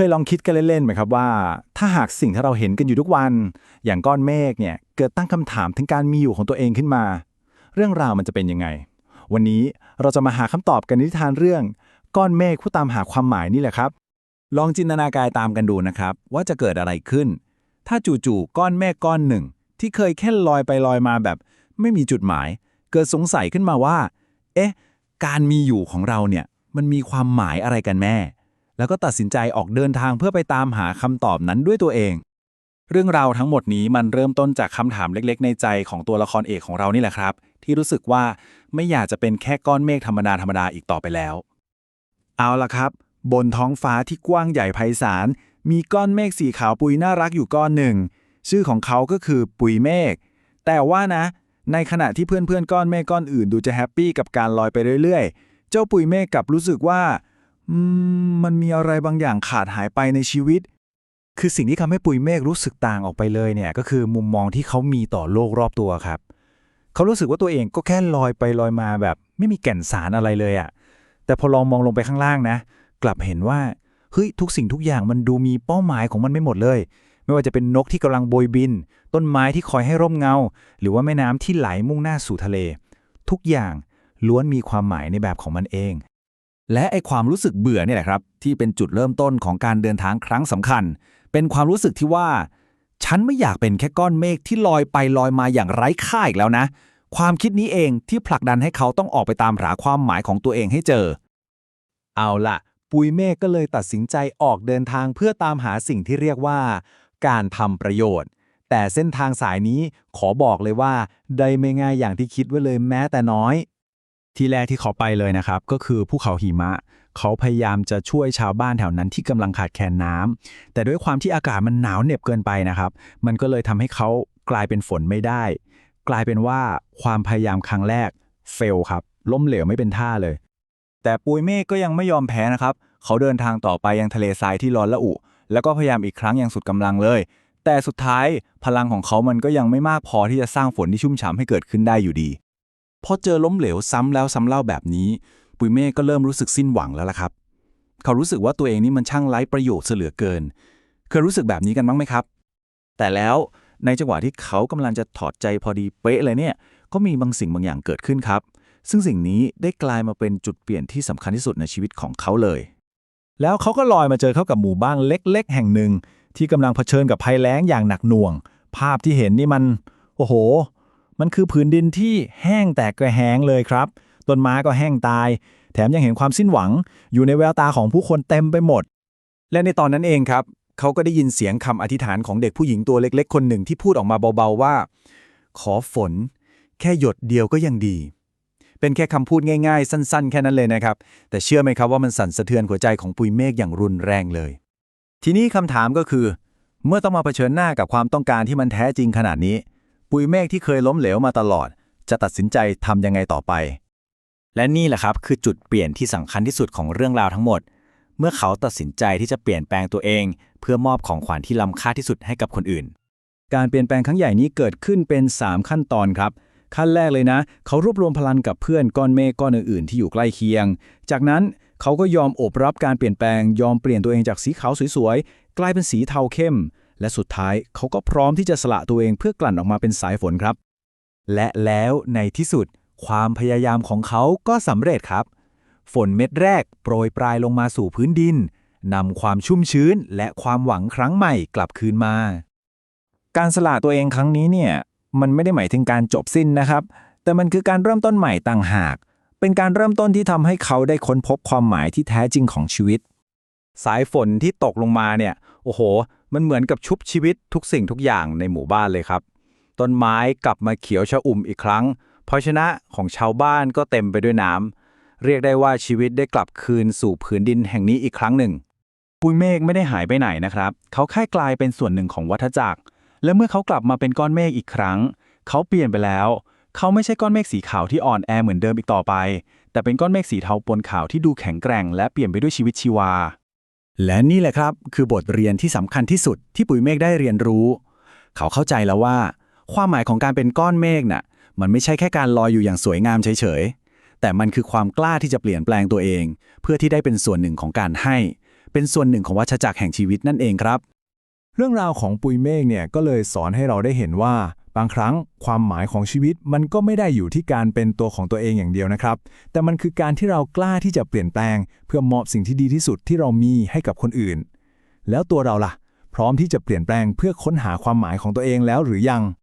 เคยลองคิดกันเล่นๆไหมครับว่า ถ้าหากสิ่งที่เราเห็นกันอยู่ทุกวัน อย่างก้อนเมฆเนี่ยเกิดตั้งคำถามถึงการมีอยู่ของตัวเองขึ้นมา เรื่องราวมันจะเป็นยังไง วันนี้เราจะมาหาคำตอบกันในนิทานเรื่อง ก้อนเมฆผู้ตามหาความหมายนี่แหละครับ ลองจินตนาการตามกันดูนะครับ ว่าจะเกิดอะไรขึ้น ถ้าจู่ๆก้อนเมฆก้อนหนึ่ง ที่เคยแค่ลอยไปลอยมาแบบ ไม่มีจุดหมาย เกิดสงสัยขึ้นมาว่า เอ๊ะ การมีอยู่ของเราเนี่ยมันมีความหมายอะไรกันแม่ แล้วก็ตัดสินใจออกเดินทางเพื่อไปตามหาคำตอบนั้นด้วยตัวเอง เรื่องราวทั้งหมดนี้มันเริ่มต้นจากคำถามเล็ก ๆ ในใจของตัวละครเอกของเรานี่แหละครับ ที่รู้สึกว่าไม่อยากจะเป็นแค่ก้อนเมฆธรรมดาธรรมดาอีกต่อไปแล้ว เอาละครับ บนท้องฟ้าที่กว้างใหญ่ไพศาลมีก้อนเมฆสีขาวปุยน่ารักอยู่ก้อนหนึ่ง ชื่อของเขาก็คือปุยเมฆแต่ว่านะ ในขณะที่เพื่อนๆก้อนเมฆก้อนอื่นดูจะแฮปปี้กับการลอยไปเรื่อยๆ เจ้าปุยเมฆกลับรู้สึกว่า อืมมันมีอะไรบางอย่างขาดหายไปในชีวิต คือสิ่งที่ทำให้ปุยเมฆรู้สึกต่างออกไปเลยเนี่ยก็คือมุมมองที่เขามีต่อโลกรอบตัวครับ เขารู้สึกว่าตัวเองก็แค่ลอยไปลอยมาแบบ ไม่มีแก่นสารอะไรเลยอะแต่พอลองมองลงไปข้างล่างนะ กลับเห็นว่าเฮ้ยทุกสิ่งทุกอย่างมันดูมีเป้าหมายของมันไม่หมดเลย ไม่ว่าจะเป็นนกที่กำลังโบยบิน ต้นไม้ที่คอยให้ร่มเงา หรือว่าแม่น้ำที่ไหลมุ่งหน้าสู่ทะเล ทุกอย่างล้วนมีความหมายในแบบของมันเอง และไอความรู้สึกเบื่อเนี่ยแหละครับ ที่เป็นจุดเริ่มต้นของการเดินทางครั้งสำคัญ เป็นความรู้สึกที่ว่า ฉันไม่อยากเป็นแค่ก้อนเมฆที่ลอยไปลอยมาอย่างไร้ค่าอีกแล้วนะ ความคิดนี้เองที่ผลักดันให้เขาต้องออกไปตามหาความหมายของตัวเองให้เจอ เอาล่ะ ปุยเมฆก็เลยตัดสินใจออกเดินทางเพื่อตามหาสิ่งที่เรียกว่า การทำประโยชน์ แต่เส้นทางสายนี้ขอบอกเลยว่าได้ไม่ง่ายอย่างที่คิดไว้เลยแม้แต่น้อย ที่แรกที่เขาไปเลยนะครับ ก็คือภูเขาหิมะ เขาพยายามจะช่วยชาวบ้านแถวนั้นที่กำลังขาดแคลนน้ำแต่ด้วยความที่อากาศมันหนาวเหน็บเกินไปนะครับ มันก็เลยทำให้เขากลายเป็นฝนไม่ได้ กลายเป็นว่าความพยายามครั้งแรกเฟลครับล้มเหลวไม่เป็นท่าเลย แต่ปุยเมฆก็ยังไม่ยอมแพ้นะครับ เขาเดินทางต่อไปยังทะเลทรายที่ร้อนละอุ แล้วก็พยายามอีกครั้งอย่างสุดกำลังเลย แต่สุดท้ายพลังของเขามันก็ยังไม่มากพอที่จะสร้างฝนที่ชุ่มฉ่ำให้เกิดขึ้นได้อยู่ดี พอเจอล้มเหลวซ้ำแล้วซ้ำเล่าแบบนี้ ปุยเมฆก็เริ่มรู้สึกสิ้นหวังแล้วล่ะครับ เขารู้สึกว่าตัวเองนี่มันช่างไร้ประโยชน์เสลือเกิน เคยรู้สึกแบบนี้กันบ้างไหมครับ แต่แล้วในจังหวะที่เขากำลังจะถอดใจพอดีเป๊ะเลยเนี่ย ก็มีบางสิ่งบางอย่างเกิดขึ้นครับ ซึ่งสิ่งนี้ได้กลายมาเป็นจุดเปลี่ยนที่สำคัญที่สุดในชีวิตของเขาเลย แล้วเขาก็ลอยมาเจอเข้ากับหมู่บ้านเล็ก ๆ แห่งหนึ่ง ที่กำลังเผชิญกับภัยแล้งอย่างหนักหน่วง ภาพที่เห็นนี่มัน โอ้โห มันคือผืนดินที่แห้งแตกกระแหงเลยครับ ต้นไม้ก็แห้งตาย แถมยังเห็นความสิ้นหวัง อยู่ในแววตาของผู้คนเต็มไปหมด และในตอนนั้นเองครับ เขาก็ได้ยินเสียงคำอธิษฐานของเด็กผู้หญิงตัวเล็ก ๆ คนหนึ่งที่พูดออกมาเบาๆว่า ขอฝน แค่หยดเดียวก็ยังดี เป็นแค่คำพูดง่ายๆ สั้น ๆ แค่นั้นเลยนะครับ แต่เชื่อไหมครับว่ามันสั่นสะเทือนหัวใจของปุยเมฆอย่างรุนแรงเลย ทีนี้คำถามก็คือ เมื่อต้องมาเผชิญหน้ากับความต้องการที่มันแท้จริงขนาดนี้ ปุยเมฆที่เคยล้มเหลวมาตลอด จะตัดสินใจทำยังไงต่อไป และนี่แหละครับคือจุดเปลี่ยนที่สำคัญที่สุดของเรื่องราวทั้งหมด เมื่อเขาตัดสินใจที่จะเปลี่ยนแปลงตัวเอง เพื่อมอบของขวัญที่ล้ำค่าที่สุดให้กับคนอื่น การเปลี่ยนแปลงครั้งใหญ่นี้เกิดขึ้นเป็น 3 ขั้นตอนครับ ขั้นแรกเลยนะ เขารวบรวมพลังกับเพื่อนก้อนเมฆก้อนอื่นๆที่อยู่ใกล้เคียง จากนั้นเขาก็ยอมโอบรับการเปลี่ยนแปลง ยอมเปลี่ยนตัวเองจากสีขาวสวยๆกลายเป็นสีเทาเข้ม และสุดท้ายเขาก็พร้อมที่จะสละตัวเองเพื่อกลั่นออกมาเป็นสายฝนครับ และแล้วในที่สุด ความพยายามของเขาก็สำเร็จครับ ฝนเม็ดแรกโปรยปลายลงมาสู่พื้นดินนำความชุ่มชื้นและความหวังครั้งใหม่กลับคืนมา การสละตัวเองครั้งนี้เนี่ยมันไม่ได้หมายถึงการจบสิ้นนะครับ แต่มันคือการเริ่มต้นใหม่ต่างหาก เป็นการเริ่มต้นที่ทำให้เขาได้ค้นพบความหมายที่แท้จริงของชีวิต สายฝนที่ตกลงมาเนี่ย โอ้โห มันเหมือนกับชุบชีวิตทุกสิ่งทุกอย่างในหมู่บ้านเลยครับ ต้นไม้กลับมาเขียวชอุ่มอีกครั้งเพราะชนะของชาวบ้านก็เต็มไปด้วยน้ำเรียกได้ว่าชีวิตได้กลับคืนสู่ผืนดินแห่งนี้อีกครั้งหนึ่ง ปุยเมฆไม่ได้หายไปไหนนะครับ เขาแค่กลายเป็นส่วนหนึ่งของวัฏจักร และเมื่อเขากลับมาเป็นก้อนเมฆอีกครั้ง เขาเปลี่ยนไปแล้ว เขาไม่ใช่ก้อนเมฆสีขาวที่อ่อนแอเหมือนเดิมอีกต่อไป แต่เป็นก้อนเมฆสีเทาปนขาวที่ดูแข็งแกร่ง และเปลี่ยนไปด้วยชีวิตชีวา และนี่แหละครับ คือบทเรียนที่สำคัญที่สุดที่ปุ๋ยเมฆได้เรียนรู้ เขาเข้าใจแล้วว่า ความหมายของการเป็นก้อนเมฆน่ะ มันไม่ใช่แค่การลอยอยู่อย่างสวยงามเฉยๆ แต่มันคือความกล้าที่จะเปลี่ยนแปลงตัวเอง เพื่อที่ได้เป็นส่วนหนึ่งของการให้ เป็นส่วนหนึ่งของวัฏจักรแห่งชีวิตนั่นเองครับ เรื่องราวของปุ๋ยเมฆเนี่ยก็เลยสอนให้เราได้เห็นว่า บางครั้งความหมายของชีวิตมันก็ไม่ได้อยู่ที่การเป็นตัวของตัวเองอย่างเดียวนะครับ แต่มันคือการที่เรากล้าที่จะเปลี่ยนแปลง เพื่อมอบสิ่งที่ดีที่สุดที่เรามีให้กับคนอื่น แล้วตัวเราล่ะ พร้อมที่จะเปลี่ยนแปลงเพื่อค้นหาความหมายของตัวเองแล้วหรือยัง